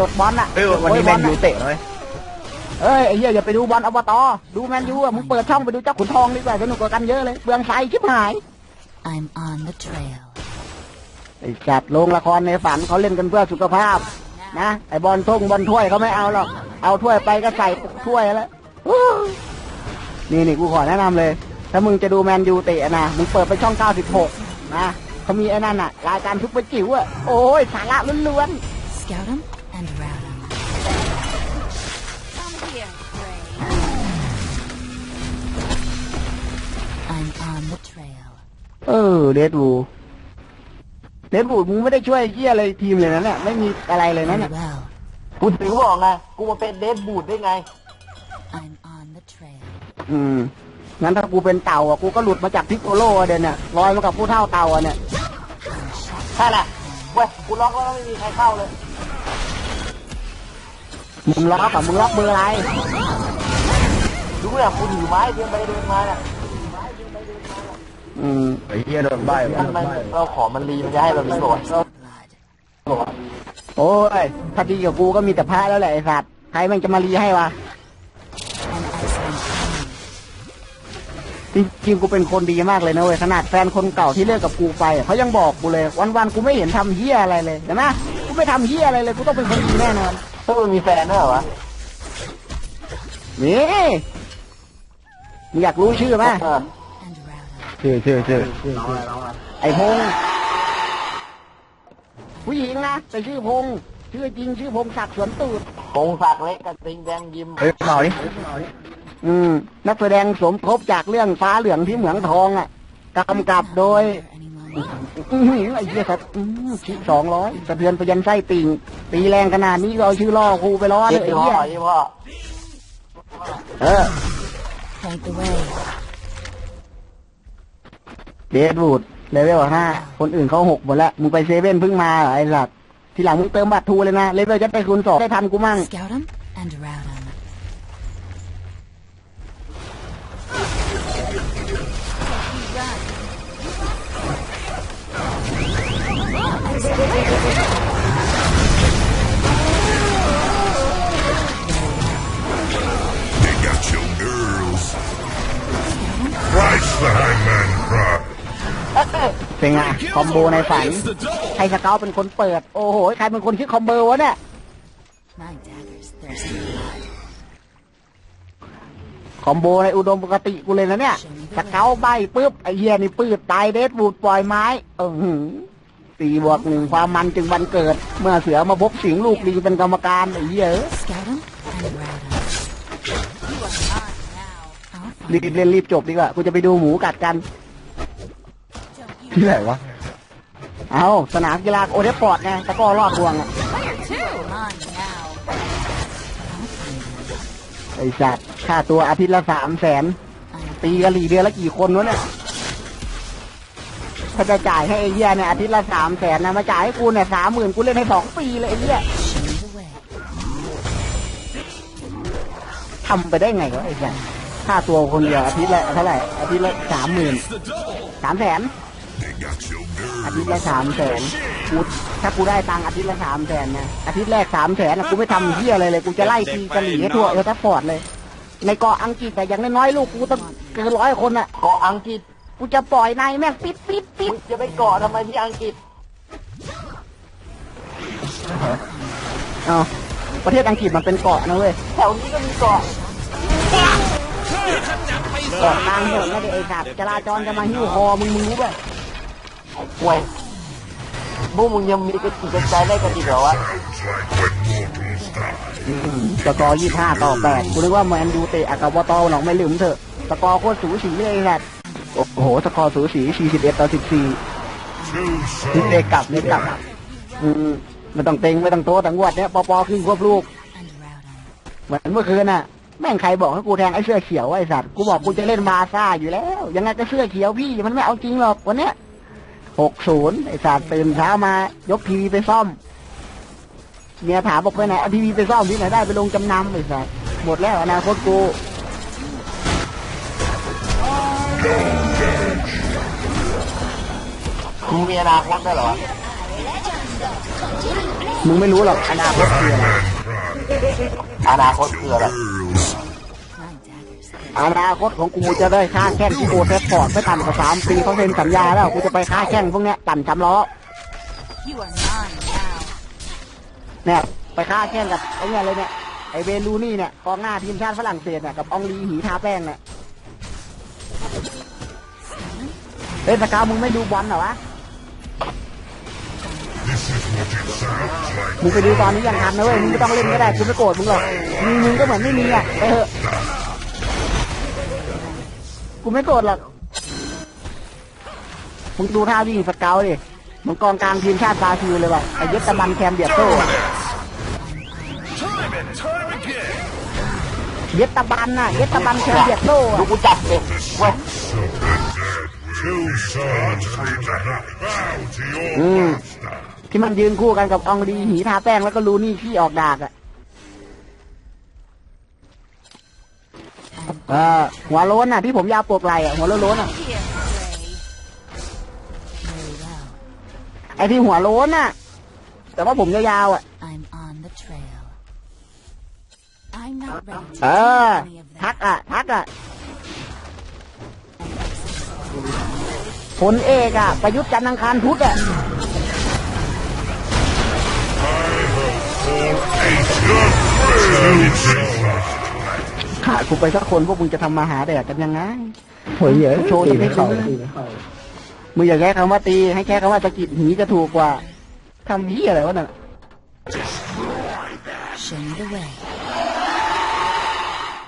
จดบอลอะเฮ้ยวันนี้แมนยูเตะเลยเอ้ยไอ้เหี้ยอย่าไปดูบอลอบตดูแมนยูอะมึงเปิดช่องไปดูเจ้าขุนทองดีกว่าสนุกกว่ากันเยอะเลยเปลืองไฟชิบหาย I'm on the trail. ไอ้จัดโรงละครในฝันเขาเล่นกันเพื่อสุขภาพ นะไอ้บอลทุ่งบอลถ้วยเขาไม่เอาหรอกเอาถ้วยไปก็ใส่ถ้วยแล้วอู้นี่นี่กูขอแนะนำเลย ถ้ามึงจะดูแมนยูเตะนะมึงเปิดไปช่อง 96 นะเขามีไอ้นั่นน่ะรายการทุกประจิ๋วอะโอ้ยสาระล้วน Scout 'em and rout 'em. Come here, Gray. I'm on the trail. ๆเออเดดบูเดดบูมึงไม่ได้ช่วยเยี่ยอะไรทีมเลยนะเนี่ยไม่มีอะไรเลยนะ Very เนี่ย well. กูถึงบอกไง กูมาเป็นเดดบูดได้ไง I'm on the trail. อืม งั้นถ้ากูเป็นเต่าอะ กูก็หลุดมาจากพิกโกโลอะเดนเนี่ยลอยมากับผู้เท่าเต่าอะเนี่ยใช่แหละเว้ย กูล็อกแล้วไม่มีใครเข้าเลย มึงล็อกกับมึงล็อกเบอร์อะไรดูเนี่ยกูถือไม้เดินไปเดินมาเนี่ยอืมไอ้เหี้ยโดนใบมันมันเราขอมันรีมันจะให้เรารีโหลด Blood. โอ้ยถ้าดีกับกูก็มีแต่พระแล้วแหละไอ้สัตว์ใครแมันจะมารีให้วะ An excellent plan. จริงๆกูเป็นคนดีมากเลยนะเว้ยขนาดแฟนคนเก่าที่เลิกกับกูไปอะเขายังบอกกูเลย วันๆกูไม่เห็นทำเฮียอะไรเลยเห็นไหมกูไม่ทำเฮียอะไรเลยกูต้องเป็นคนดีแน่นอน ถ้ามันมีแฟนด้วยเหรอวะนี่มึงอยากรู้ชื่อไหมเออ And rout 'em. ชื่อชื่อชื่อไอ้พงษ์ผู้หญิงนะแต่ชื่อพงษ์ชื่อจริงชื่อพงศักดิ์สวนตูด พงศักดิ์เล็กกับติงแดงยิมเฮ้ยเมาดิอืม นักแสดงสมทบจากเรื่องฟ้าเหลืองที่เหมืองทองอะกำกับโดย Here any moment. อื้อหือไอ้เหี้ยครับชิสองร้อยสะเทือนไปยันไส้ติ่งตีแรงขนาดนี้ก็เอาชื่อล่อครูไปล้อเลเจ็ยบไอ้พ่อเหี้ยยี่พ่อเออ Point the way. เดดวูดเลเวลห้าคนอื่นเขาหกหมดแล้วมึงไปเซเว่นเพิ่งมาเหรอไอ้สัตว์ทีหลังมึงเติมบัตรทูเลยนะเลเวลจะได้คูณสองได้ทันกูมั่ง Scout 'em and rout 'em. เป็นไงคอมโบในฝันใครสเกาเป็นคนเปิด โอ้โหใครเป็นคนคิดคอมโบวะเนี่ยคอมโบในอุดมปกติกูเลยนะเนี่ยสเกาใบปุ๊บไอเหี้ยนี่ปืดตายเดดวูดปล่อยไม้เออหือตีบวกหนึ่งความมันจึงวันเกิด เมื่อเสือมาพบสิงลูกดีเป็นกรรมการไอ้เหี้ยเย Scout 'em and rout 'em. I'll รีบเล่นรีบจบดีกว่ากูจะไปดูหมูกัดกัน ที่ไหนวะ เอาสนามกีฬาโอเดปอร์ตไงตะกร้อรอบวงอะ mine now. ไอ้สัตว์ค่าตัวอาทิตย์ละสามแสน I'm ตีกะหรี่เดือนละกี่คนวะเนี่ย ถ้าจะจ่ายให้ไอ้เหี้ยเนี่ยอาทิตย์ละสามแสนนะมาจ่ายให้กูเนี่ยสามหมื่นกูเล่นให้สองปีเลยไอ้เหี้ย show you the way. ทำไปได้ไงวะไอ้สัตว์ค่าตัวคนเดียวอาทิตย์ละเท่าไหร่อาทิตย์ละสามหมื่นสามแสน They got your อา girls. ทิตย์ละสามแสนกูถ้ากูได้ตังค์อาทิตย์ละสามแสนนะอาทิตย์แรกสามแสนนะกูไม่ทำเหี้ยอะไรเลยกูจะไล่ตีกะหรี่ให้ทั่วเออทัฟฟอร์ดเลย ในเกาะอังกฤษแต่อย่างน้อยๆลูกกูต้องเกินร้อยคนอะเกาะอังกฤษกูจะปล่อยนายแม่งปิดปิดปิดมึงจะไปเกาะทำไมที่อังกฤษเอาประเทศอังกฤษมันเป็นเกาะนะเว้ยแถวนี้ก็มีเกาะเกาะกลางถนนไม่ได้ไอ้สัตว์จราจรจะมาหิ้วคอมึงมึงรู้ป่ะ ห่วยพวกมึงยังมีกระจิตกระใจได้กันอีกเหรอวะสกอร์ยี่ห้าต่อแปดกูนึกว่าแมนยูเตะอากาบตอหนองไม่ลืมเถอะ สกอร์โคตรสูสีเลยไอ้สัตว์โอ้โห สกอร์สูสีสี่สิบเอ็ดต่อสิบสี่นี่เตะกลับนี่กลับ อืมไม่ต้องเต็งไม่ต้องโตแต่งวัดเนี้ยปอปอขึ้นควบลูก เหมือนเมื่อคืนน่ะ แม่งใครบอกให้กูแทงไอ้เสื้อเขียวไอ้สัตว์ กูบอกกูจะเล่นบาซ่าอยู่แล้ว ยังไงก็เสื้อเขียวพี่ มันไม่เอาจริงหรอกวันเนี้ย หกศูนย์ไอ้สัตว์ตื่นเช้ามายกทีวีไปซ่อม เมียถามบอกไปไหนเอาทีวีไปซ่อมที่ไหนได้ไปลงจำนำไอ้สัตว์หมดแล้วอนาคตกูมึงมีอนาคตได้เหรอ มึงไม่รู้หรอกอนาคตคืออะไรอนาคตคืออะไร Girls. My daggers. อนาคตของกูจะได้ค่าแข่งที่โอเทสปอร์ตไม่ต่ำกว่าสามปีเขาเซ็นสัญญาแล้วกูจะไปค่าแข่งพวกเนี้ยปั่นจำล้อ You are mine now. เนี่ยไปค่าแข่งกับไอ้เนี่ยเลยเนี่ยไอเบนลูนี่เนี่ยกองหน้าทีมชาติฝรั่งเศสเนี่ยกับอองลีหีทาแป้งเนี่ยเฮ้ยสกาวมึงไม่ดูบอลเหรอวะ This is what it sounds like. มึงไปดูตอนนี้ยังทันนะเว้ยมึงไม่ต้องเล่นก็ได้กูไม่โกรธมึงหรอกมีมึงก็เหมือนไม่มีอะไปเถอะ กูไม่โกรธหรอกมึงดูท่าวิ่งสเกลดิมึงกองกลางทีมชาติบราซิลเลยว่ะไอ้เยสตาบันแคมเบียดโซ่อะ Time and time again. เยสตาบันน่ะเยสตาบันแคมเบียดโซ่ดูอะกูจับเองเว้ย Two sons need to bow to your อืม master. ที่มันยืนคู่กันกับอองลีหีทาแป้งแล้วก็ลูนี่ขี้ออกดากอะ เออหัวโล้นน่ะที่ผมยาวโปกไหลอะหัวโล้นๆอะ Here, Gray. Very well. ไอ้ที่หัวโล้นน่ะ แต่ว่าผมยาวๆอะ I'm on the trail. I'm not ready to เออ do any of ทัก that. อะทักอะผลเอกอะ ประยุทธ์จันทร์อังคารพุธอะ ขาดกูไปสักคนพวกมึงจะทำมาหาแดกกันยังไงโหยเยอะโชว์จะไม่เข้าซื้อตีไม่เข้ามึงอย่าแค่คำว่าตี ให้แค่คำว่าสะกิดหีจะถูกกว่าทำเหี้ยอะไรวะน่ะ